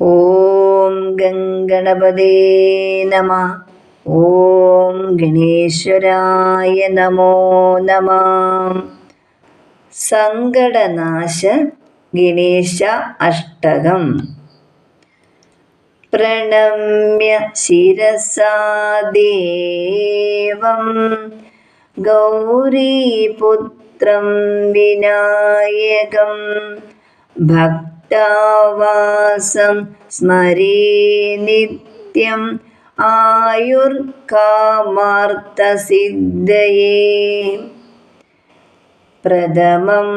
ഓം ഗംഗണപതേ നമ. ഓം ഗണേശ്വരായ നമോ നമ. സങ്കടനാശ ഗണേശ അഷ്ടകം. പ്രണമ്യ ശിരസാദേവം ഗൗരീപുത്രം വിനായകം. वासं स्मरे नित्यम् आयुर्कामार्थसिद्धये प्रथमं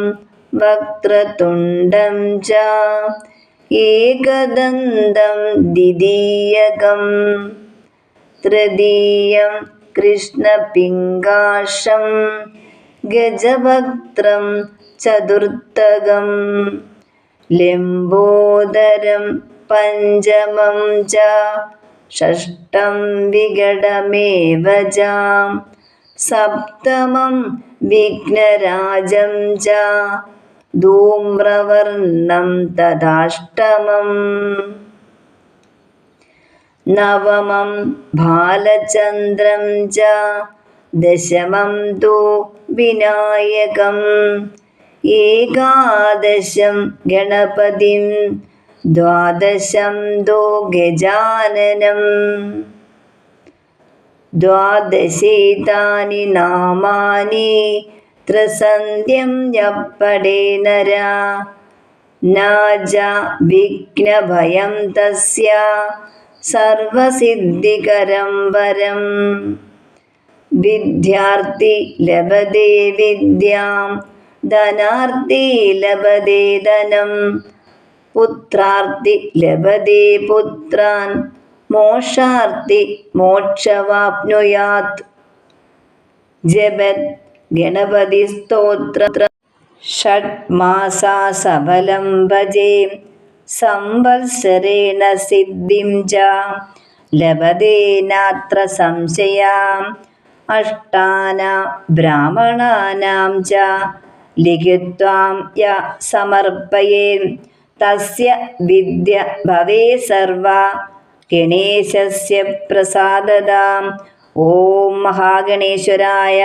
वक्त्रतुण्डं च एकदन्तं द्वितीयकं तृतीयं कृष्णपिङ्गाशं गजवक्त्रं चतुर्थकम् ലംബോദരം പഞ്ചമം ച ഷഷ്ടം വികടമേവ ജാം സപ്തമം വിഘ്നരാജം ച ധൂമ്രവർണം തദാഷ്ടമം നവമം ബാലചന്ദ്രം ച ദശമം തോ വിനായകം. ഏകാദശം ഗണപതിം ദ്വാദശം ദോ ഗജാനനം ദ്വാദശേതാനി നാമാനി ത്രസന്ധ്യം യപ്പടേ നര. നാജ വിഘ്നഭയം തസ്യ സർവസിദ്ധികരം വരം. വിദ്യാർത്ഥി ലഭതേ വിദ്യാം ധനാർത്ഥി ലഭതേ ധനം പുത്രാർത്ഥി ലഭതേ പുത്രാൻ മോക്ഷാർത്ഥി മോക്ഷവാപ്നുയാത്. ജപത് ഗണപതി സ്തോത്ര. ഷഡ്മാസാ സഫലം ഭജേ സംവത്സരേണ സിദ്ധിം ച ലഭതേനാത്ര സംശയാം അഷ്ടാന ബ്രാഹ്മണാനാം ച ലിഖിത്വാം യ സമർപ്പയേ തസ്യ വിദ്യ ഭവേ സർവ ഗണേശസ്യ പ്രസാദതാം ഓം മഹാഗണേശ്വരായ